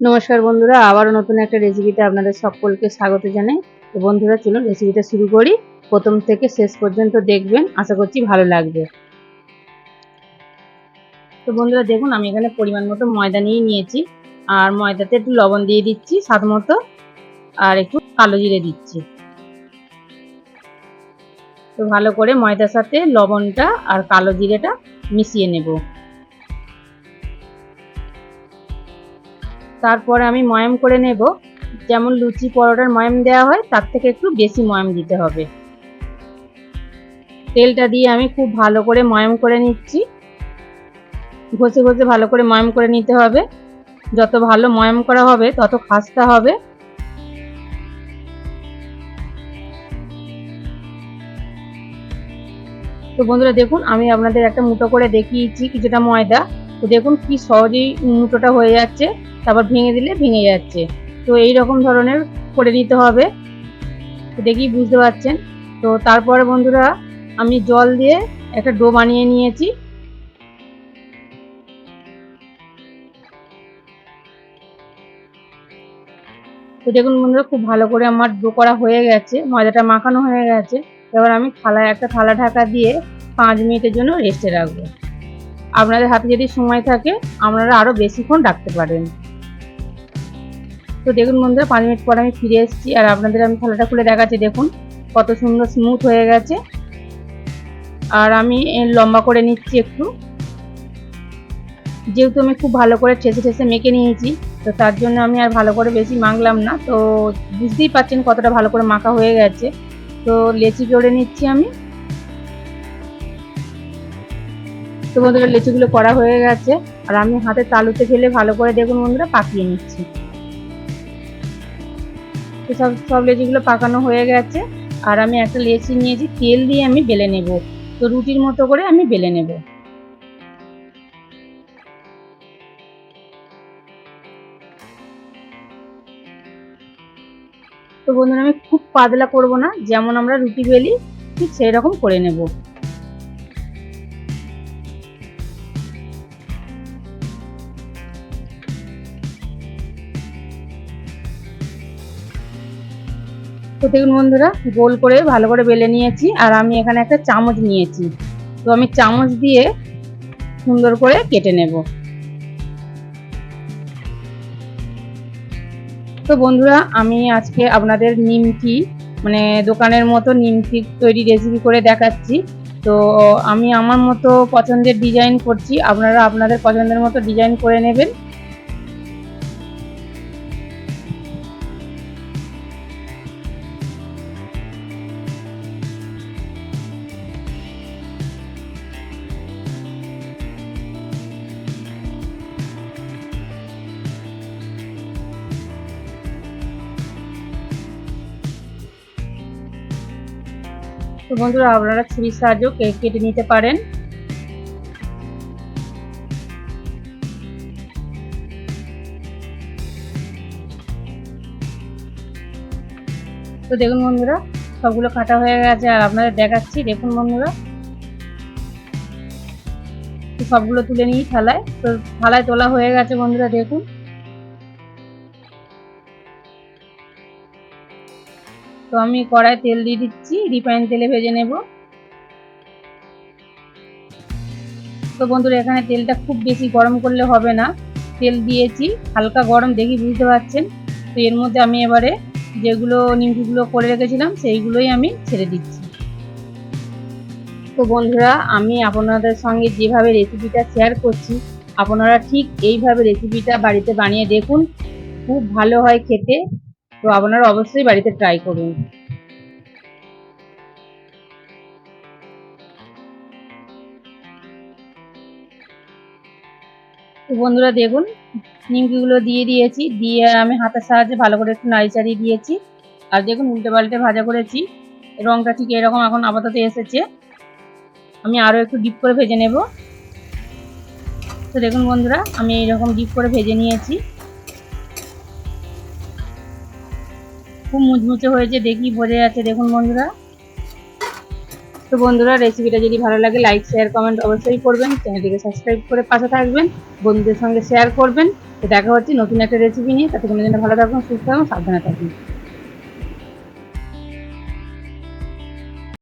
নমস্কার বন্ধুরা, আবারও নতুন একটা রেসিপিতে আপনাদের সকলকে স্বাগত জানাই। তো বন্ধুরা, চলুন রেসিপিটা শুরু করি। প্রথম থেকে শেষ পর্যন্ত দেখবেন, আশা করছি ভালো লাগবে। তো বন্ধুরা, দেখুন, আমি এখানে পরিমাণ মতো ময়দা নিয়ে নিয়েছি। আর ময়দাতে একটু লবণ দিয়ে দিচ্ছি, স্বাদ মতো। আর একটু কালো জিরে দিচ্ছি। তো ভালো করে ময়দার সাথে লবণটা আর কালো জিরেটা মিশিয়ে নেব। তারপরে আমি ময়াম করে নেব। যেমন লুচি পরোটার ময়াম দেওয়া হয়, তার থেকে একটু বেশি ময়াম দিতে হবে। তেলটা দিয়ে আমি খুব ভালো করে ময়াম করে নিচ্ছি। ঘষে ঘষে ভালো করে ময়াম করে নিতে হবে। যত ভালো ময়াম করা হবে, তত খাস্তা হবে। তো বন্ধুরা দেখুন, আমি আপনাদের একটা মুঠো করে দেখিয়েছি, কিছুটা ময়দা। তো দেখুন কি সহজেই মুঠোটা হয়ে যাচ্ছে, তারপর ভেঙে দিলে ভেঙে যাচ্ছে। তো এই রকম ধরনের করে নিতে হবে। দেখি বুঝতে পারছেন? তো তারপরে বন্ধুরা, আমি জল দিয়ে একটা ডো বানিয়ে নিয়েছি। তো দেখুন বন্ধুরা, খুব ভালো করে আমার ডো করা হয়ে গেছে, ময়দাটা মাখানো হয়ে গেছে। এবার আমি থালায়, একটা থালা ঢাকা দিয়ে পাঁচ মিনিটের জন্য রেস্টে রাখব। আপনাদের হাতে যদি সময় থাকে, আপনারা আরও বেশিক্ষণ রাখতে পারেন। তো দেখুন বন্ধুরা, পাঁচ মিনিট পর আমি ফিরে এসেছি, আর আপনাদের আমি থালাটা খুলে দেখাচ্ছি। দেখুন কত সুন্দর স্মুথ হয়ে গেছে। আর আমি লম্বা করে নিচ্ছি একটু। যেহেতু আমি খুব ভালো করে ঠেসে ঠেসে মেখে নিয়েছি, তো তার জন্য আমি আর ভালো করে বেশি মাখলাম না। তো বুঝতেই পারছেন কতটা ভালো করে মাখা হয়ে গেছে। তো লেচি করে নিচ্ছি আমি। তো বন্ধুরা লেচিগুলো করা হয়ে গেছে। আর আমি হাতে তালুতে ফেলে ভালো করে দেখুন বন্ধুরা, পাকিয়ে নিচ্ছি। তো সব সব লেচিগুলো পাকানো হয়ে গেছে। আর আমি একটা লেচি নিয়েছি, তেল দিয়ে আমি বেলে নেব। তো রুটির মতো করে আমি বেলে নেব। তো বন্ধুরা, আমি খুব পাতলা করব না, যেমন আমরা রুটি বেলি, ঠিক সেই রকম করে নেব। তো দেখুন বন্ধুরা, গোল করে ভালো করে বেলে নিয়েছি আর আমি এখানে একটা চামচ নিয়েছি। তো আমি চামচ দিয়ে সুন্দর করে কেটে নেব। তো বন্ধুরা, আমি আজকে আপনাদের নিমকি মানে দোকানের মতো নিমকি তৈরি রেসিপি করে দেখাচ্ছি। তো আমি আমার মতো পছন্দের ডিজাইন করছি। আপনারা আপনাদের পছন্দের মতো ডিজাইন করে নেবেন। তো বন্ধুরা, আপনারা ছুরির সাহায্যেও কেটে নিতে পারেন। তো দেখুন বন্ধুরা, সবগুলো কাটা হয়ে গেছে, আর আপনাদের দেখাচ্ছি, দেখুন বন্ধুরা। সবগুলো তুলে নিই থালায়। তো থালায় তোলা হয়ে গেছে বন্ধুরা, দেখুন। তো আমি কড়াই তেল দিয়ে দিচ্ছি, রিফাইন তেলে ভেজে নেব। তো বন্ধুরা, এখানে তেলটা খুব বেশি গরম করলে হবে না। তেল দিয়েছি, হালকা গরম, দেখি বুঝতে পারছেন? তো এর মধ্যে আমি এবারে যেগুলো নিমকিগুলো করে রেখেছিলাম, সেইগুলোই আমি ছেড়ে দিচ্ছি। তো বন্ধুরা, আমি আপনাদের সঙ্গে যেভাবে রেসিপিটা শেয়ার করছি, আপনারা ঠিক এইভাবে রেসিপিটা বাড়িতে বানিয়ে দেখুন। খুব ভালো হয় খেতে। তো আপনারা অবশ্যই বাড়িতে ট্রাই করুন। তো বন্ধুরা দেখুন, নিমকিগুলো দিয়ে দিয়েছি, দিয়ে আমি হাতের সাহায্যে ভালো করে একটু নাড়ি চাড়িয়ে দিয়েছি। আর দেখুন, উল্টে পাল্টে ভাজা করেছি। রঙটা ঠিক এরকম এখন আপাতত এসেছে। আমি আরও একটু ডিপ করে ভেজে নেব। তো দেখুন বন্ধুরা, আমি এইরকম ডিপ করে ভেজে নিয়েছি। খুব মুচমুচে হয়েছে, দেখি বোঝা যাচ্ছে। দেখুন বন্ধুরা। তো বন্ধুরা রেসিপিটা যদি ভালো লাগে লাইক শেয়ার কমেন্ট অবশ্যই করবেন। চ্যানেলটিকে সাবস্ক্রাইব করে পাশে থাকবেন, বন্ধুদের সঙ্গে শেয়ার করবেন। তো দেখা হচ্ছে নতুন একটা রেসিপি নিয়ে। তাতে কোনো জন্য ভালো থাকুন, সুস্থ থাকুন, সাবধানে থাকুন।